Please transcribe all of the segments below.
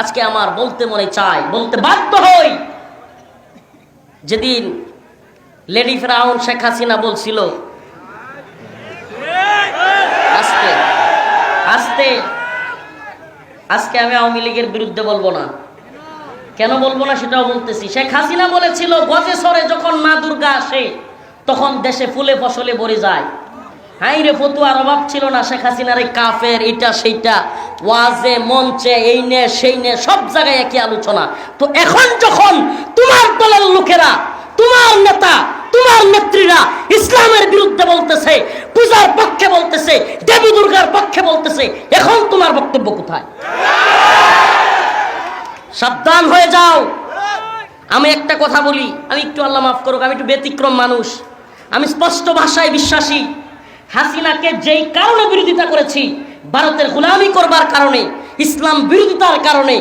আজকে আমার বলতে মনে চায় বলতে বাধ্য হই। যেদিন লেডি ফ্রাউন শেখ হাসিনা বলছিল আস্তে আস্তে আজকে আমি আওয়ামী লীগের বিরুদ্ধে বলব না। কেন বলব না সেটাও বলতেছি। শেখ হাসিনা বলেছিল, গজে সরে যখন মা দুর্গা আসে, তখন দেশে ফুলে ফসলে ভরে যায়। হাই রে ফতুয়ার অভাব ছিল না, শেখ হাসিনার এই কাফের এইটা সেইটা। ওয়াজে, মঞ্চে, এই নে, সেই নে, সব জায়গায় একই আলোচনা। তো এখন যখন তোমার দলের লোকেরা, তোমার নেতা, তোমার নেত্রীরা ইসলামের বিরুদ্ধে বলতেছে, পূজার পক্ষে বলতেছে, দেবী দুর্গার পক্ষে বলতেছে, এখন তোমার বক্তব্য কোথায়? সাবধান হয়ে যাও। আমি একটা কথা বলি, আমি একটু আল্লাহ মাফ করুক, আমি একটু ব্যতিক্রম মানুষ। আমি স্পষ্ট ভাষায় বিশ্বাসী। হাসিনাকে যেই কারণে বিরোধিতা করেছি, ভারতের গোলামি করবার কারণে, ইসলাম বিরোধিতার কারণে,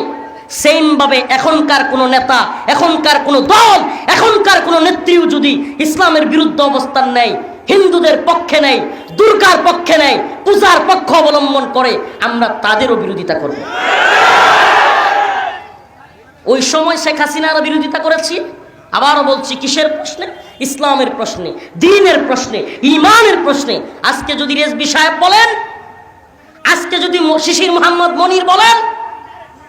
সেমভাবে এখনকার কোনো নেতা, এখনকার কোনো দল, এখনকার কোনো নেত্রীও যদি ইসলামের বিরুদ্ধে অবস্থান নেয়, হিন্দুদের পক্ষে নেই দুর্গার পক্ষে নেই পূজার পক্ষ অবলম্বন করে, আমরা তাদেরও বিরোধিতা করব। ওই সময় শেখ হাসিনারও বিরোধিতা করেছি আবারও বলছি, কিসের প্রশ্নে? ইসলামের প্রশ্নে, দিনের প্রশ্নে ইমানের প্রশ্নে। আজকে যদি রেজবি সাহেব বলেন, আজকে যদি শিশির মোহাম্মদ মনির বলেন,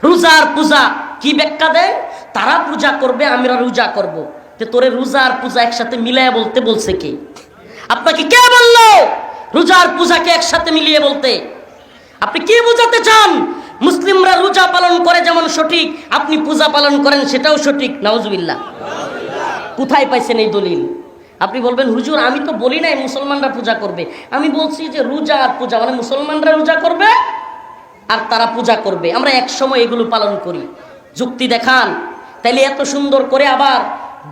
রোজার পূজা কি ব্যাখ্যা দেয়? তারা পূজা করবে, আমরা রোজা করব। যে তোরে রোজা আর পূজা একসাথে মিলায় বলতে বলছে কে? আপনাকে কে বলল রোজার পূজাকে একসাথে মিলিয়ে বলতে? আপনি কি বোঝাতে চান? মুসলিমরা রোজা পালন করে যেমন সঠিক, আপনি পূজা পালন করেন সেটাও সঠিক, নাউজুবিল্লাহ। কোথায় পাইছেন এই দলিল? আপনি বলবেন, হুজুর, আমি তো বলি নাই মুসলমানরা পূজা করবে। আমি বলছি যে রোজা আর পূজা মানে মুসলমানরা রোজা করবে আর তারা পূজা করবে। আমরা এক সময় এগুলো পালন করি। যুক্তি দেখান। তাইলে এত সুন্দর করে আবার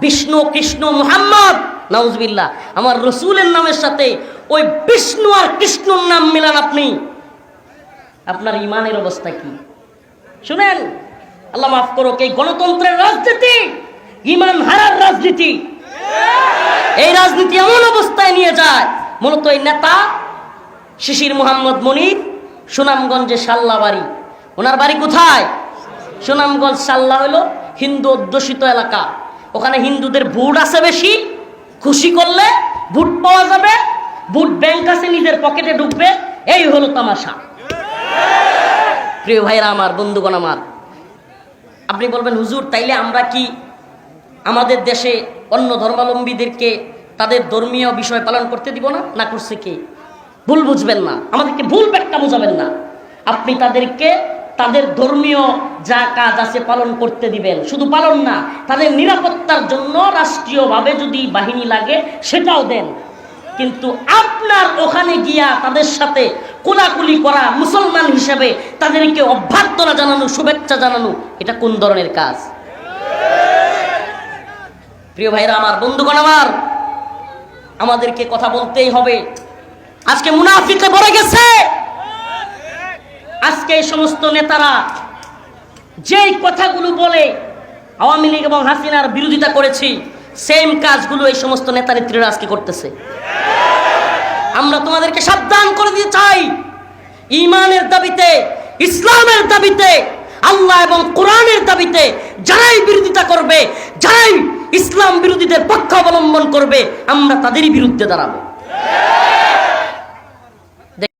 বিষ্ণু, কৃষ্ণ, মোহাম্মদ, নাউজবিল্লাহ, আমার রসুলের নামের সাথে ওই বিষ্ণু আর কৃষ্ণর নাম মিলান আপনি। আপনার ইমানের অবস্থা কি? শুনেন, আল্লাহ মাফ করো এই গণতন্ত্রের রাজনীতি, ইমান হারার রাজনীতি, এই রাজনীতি এমন অবস্থায় নিয়ে যায়, মূলত এই নেতা শিশির মোহাম্মদ মনির, সুনামগঞ্জে সাল্লা বাড়ি। ওনার বাড়ি কোথায়? সুনামগঞ্জ সাল্লা হলো হিন্দু অধ্যুষিত এলাকা। ওখানে হিন্দুদের ভোট আছে বেশি, খুশি করলে ভোট পাওয়া যাবে, ভোট ব্যাংক আছে নিজের পকেটে ঢুকবে, এই হলো তামাশা। প্রিয় ভাইরা আমার, বন্ধুগণ আমার, আপনি বলবেন, হুজুর, তাইলে আমরা কি আমাদের দেশে অন্য ধর্মাবলম্বীদেরকে তাদের ধর্মীয় বিষয় পালন করতে দিব না? না করছে কে? ভুল বুঝবেন না। আমাদেরকে ভুল ব্যাখ্যা বুঝাবেন না। আপনি তাদেরকে তাদের ধর্মীয় যা কাজ আছে পালন করতে দিবেন। শুধু পালন না, তাদের নিরাপত্তার জন্য রাষ্ট্রীয়ভাবে যদি বাহিনী লাগে, সেটাও দেন। কিন্তু আপনার ওখানে গিয়া তাদের সাথে কোলাকুলি করা মুসলমান হিসেবে তাদেরকে অভ্যর্থনা জানানো, শুভেচ্ছা জানানো, এটা কোন ধরনের কাজ? প্রিয় ভাইরা আমার, বন্ধুগণ আমার, আমাদেরকে কথা বলতেই হবে। আজকে মুনাফিকে ভরে গেছে। আজকে এই সমস্ত নেতারা যেই কথাগুলো বলে, আওয়ামী লীগ এবং হাসিনার বিরোধিতা করেছি সেম কাজগুলো এই সমস্ত নেতা নেত্রীরা আজকে করতেছে। আমরা তোমাদেরকে সাবধান করে দিতে চাই। ইমানের দাবিতে, ইসলামের দাবিতে, আল্লাহ এবং কোরআনের দাবিতে যারাই বিরোধিতা করবে, যারাই ইসলাম বিরোধীদের পক্ষ অবলম্বন করবে, আমরা তাদেরই বিরুদ্ধে দাঁড়াবো।